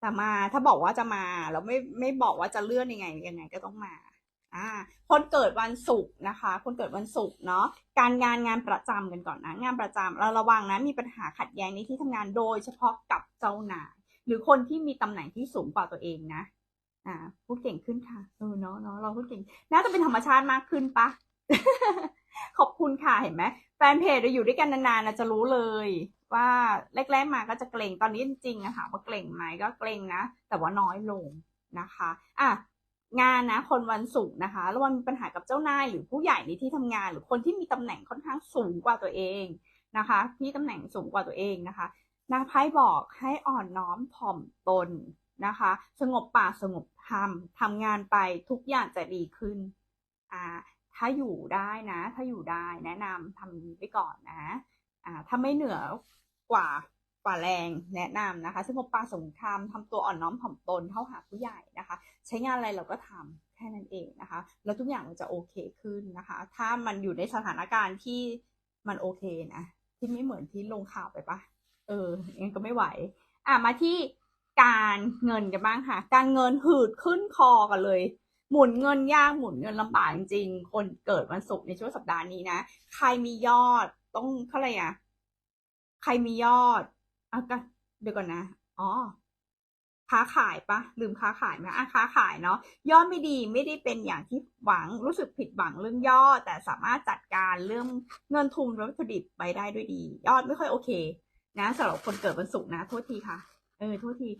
แต่มาถ้าบอกว่าจะมาแล้วไม่ไม่บอกว่าจะเลื่อนยังไงยังไงก็ต้องมาอ่าคนเกิดวันศุกร์นะคะ คนเกิดวันศุกร์เนาะการงานงานประจำกันก่อนนะงานประจำเราระวังนะมีปัญหาขัดแย้งในที่ทำงานโดยเฉพาะกับเจ้านายหรือคนที่มีตำแหน่งที่สูงกว่าตัวเองนะอ่าพูดเก่งขึ้นค่ะเออเนาะเนาะเราพูดเก่ง น่าจะเป็นธรรมชาติมากขึ้นปะขอบคุณค่ะเห็นไหมแฟนเพจเราอยู่ด้วยกันนานๆนะจะรู้เลย ว่าแรกๆมาก็จะเกรงตอนนี้จริงๆอะค่ะว่าเกรงไหมก็เกรงนะ แต่ว่าน้อยลงนะคะอะงานนะคนวันศุกร์นะคะแล้ววันมีปัญหากับเจ้านายหรือผู้ใหญ่ในที่ทำงาน หรือคนที่มีตำแหน่งค่อนข้างสูงกว่าตัวเองนะคะที่ตำแหน่งสูงกว่าตัวเองนะคะนางไพ่บอกให้อ่อนน้อมถ่อมตนนะคะ สงบปากสงบธรรมทำงานไปทุกอย่างจะดีขึ้นอ่าถ้าอยู่ได้นะ ถ้าอยู่ได้แนะนำทำนี้ไปก่อนนะ อ่าถ้าไม่เหนือกว่ากว่าแรงแนะนำนะคะสงบปาสงครามทำตัวอ่อนน้อมถ่อมตนเท่าหาผู้ใหญ่นะคะ ใช้งานอะไรเราก็ทำแค่นั้นเองนะคะ แล้วทุกอย่างมันจะโอเคขึ้นนะคะ ถ้ามันอยู่ในสถานการณ์ที่มันโอเคนะที่ไม่เหมือนที่ลงข่าวไปปะเอองั้นก็ไม่ไหว อะมาที่การเงินกันบ้างค่ะ การเงินหืดขึ้นคอกันเลย หมุนเงินยากหมุนเงินลำบากจริงๆคนเกิดวันศุกร์ในช่วงสัปดาห์นี้นะ ใครมียอด ต้องเท่าไหร่อะ ใครมียอดเอะก็เดี๋ยวก่อนนะ อ๋อ ค้าขายปะลืมค้าขายไหมอะค้าขายเนาะยอดไม่ดีไม่ได้เป็นอย่างที่หวังรู้สึกผิดหวังเรื่องยอด แต่สามารถจัดการเรื่องเงินทุนวัตถุดิบไปได้ด้วยดี ยอดไม่ค่อยโอเค นะสำหรับคนเกิดวันศุกร์นะ โทษทีค่ะ เออ โทษที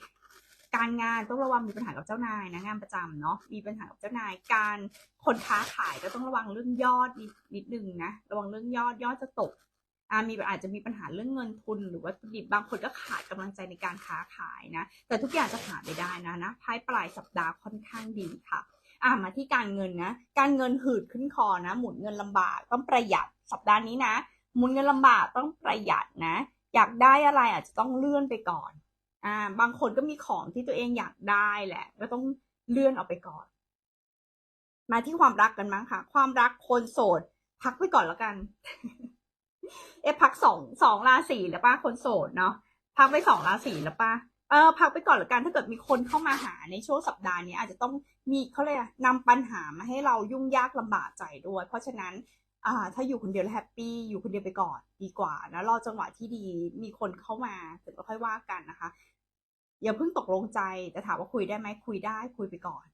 การงานต้องระวังมีปัญหากับเจ้านายนะงานประจำเนาะมีปัญหากับเจ้านาย การคนค้าขายก็ต้องระวังเรื่องยอดนิดนิดนึงนะระวังเรื่องยอดยอดจะตกอามีอาจจะมีปัญหาเรื่องเงินทุน หรือว่าดิบบางคนก็ขาดกำลังใจในการค้าขายนะ แต่ทุกอย่างจะผ่านไปได้นะนะท้ายปลายสัปดาห์ค่อนข้างดีค่ะอ่ามาที่การเงินนะ การเงินหืดขึ้นคอนะ หมุนเงินลำบากต้องประหยัดสัปดาห์นี้นะ หมุนเงินลำบากต้องประหยัดนะ อยากได้อะไรอาจจะต้องเลื่อนไปก่อน อ่าบางคนก็มีของที่ตัวเองอยากได้แหละ ก็ต้องเลื่อนออกไปก่อน มาที่ความรักกันมั้งค่ะ ความรักคนโสด พักไว้ก่อนแล้วกัน เอ๊ะพักสองสองราศีแล้วป้าคนโสดเนาะพักไปสองราศีแล้วป้าเออพักไปก่อนแล้วกันถ้าเกิดมีคนเข้ามาหาในช่วงสัปดาห์นี้อาจจะต้องมีเขาเลยกนำปัญหามาให้เรายุ่งยากลำบากใจด้วย เพราะฉะนั้น อ่า ถ้าอยู่คนเดียวแล้วแฮปปี้อยู่คนเดียวไปก่อนดีกว่านะรอจังหวะที่ดีมีคนเข้ามาถึงก็ค่อยว่ากันนะคะ อย่าเพิ่งตกลงใจแต่ถามว่าคุยได้ไหมคุยได้คุยไปก่อน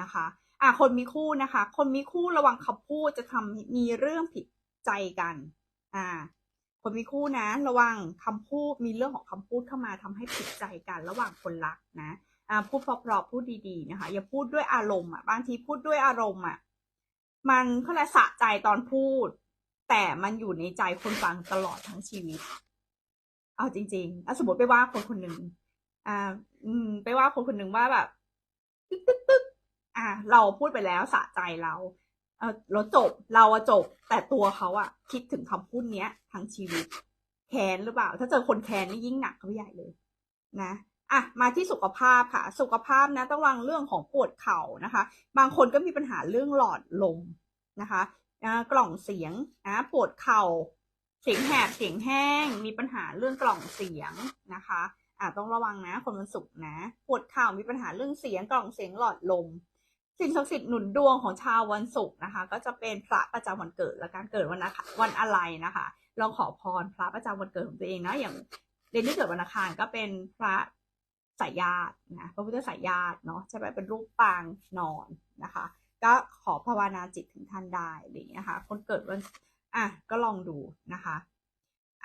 นะคะอ่าคนมีคู่นะคะ คนมีคู่ระวังคำพูดจะทำมีเรื่องผิดใจกัน อ่า คนมีคู่นะ ระวังคำพูดมีเรื่องของคำพูดเข้ามาทำให้ผิดใจกัน ระหว่างคนรักนะอ่าพูดเพราะๆพูดดีๆนะคะ อย่าพูดด้วยอารมณ์อะบางทีพูดด้วยอารมณ์อะ มันเขาเรียกสะใจตอนพูด แต่มันอยู่ในใจคนฟังตลอดทั้งชีวิต เอาจริงๆอะสมมติไปว่าคนคนหนึ่งอ่า อืม ไปว่าคนคนหนึ่งว่าแบบตึ๊กตึ๊กตึ๊กอ่า เราพูดไปแล้วสะใจเราเออเราจบเราจบ แต่ตัวเขาอะคิดถึงคำพูดเนี้ยทั้งชีวิต แค้นหรือเปล่า ถ้าเจอคนแค้นนี่ยิ่งหนักเขาใหญ่เลย นะ อะมาที่สุขภาพค่ะ สุขภาพนะต้องระวังเรื่องของปวดเข่านะคะ บางคนก็มีปัญหาเรื่องหลอดลมนะคะกล่องเสียงนะปวดเข่า เสียงแหบเสียงแห้ง มีปัญหาเรื่องกล่องเสียงนะคะอะต้องระวังนะคนวันศุกร์นะ ปวดเข่ามีปัญหาเรื่องเสียงกล่องเสียงหลอดลมสิ่งศักดิ์สิทธิ์หนุนดวงของชาววันศุกร์นะคะ ก็จะเป็นพระประจำวันเกิดและการเกิดวันนะคะวันอะไรนะคะลองขอพรพระประจำวันเกิดของตัวเองนะอย่างเรนที่เกิดวันอังคารก็เป็นพระ สายญาตินะพระพุทธสายญาติเนาะใช่ไหมเป็นรูปปางนอนนะคะ ก็ขอภาวนาจิตถึงท่านได้อะไรอย่างเงี้ยค่ะ คนเกิดวันอะก็ลองดูนะคะ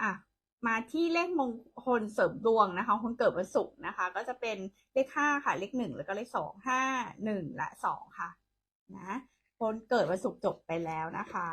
อะมาที่เลขมงคลเสริมดวงนะคะ คนเกิดวันศุกร์นะคะ ก็จะเป็นเลขห้าค่ะ เลขหนึ่งแล้วก็เลขสองห้าหนึ่งและสองค่ะนะคนเกิดวันศุกร์จบไปแล้วนะคะ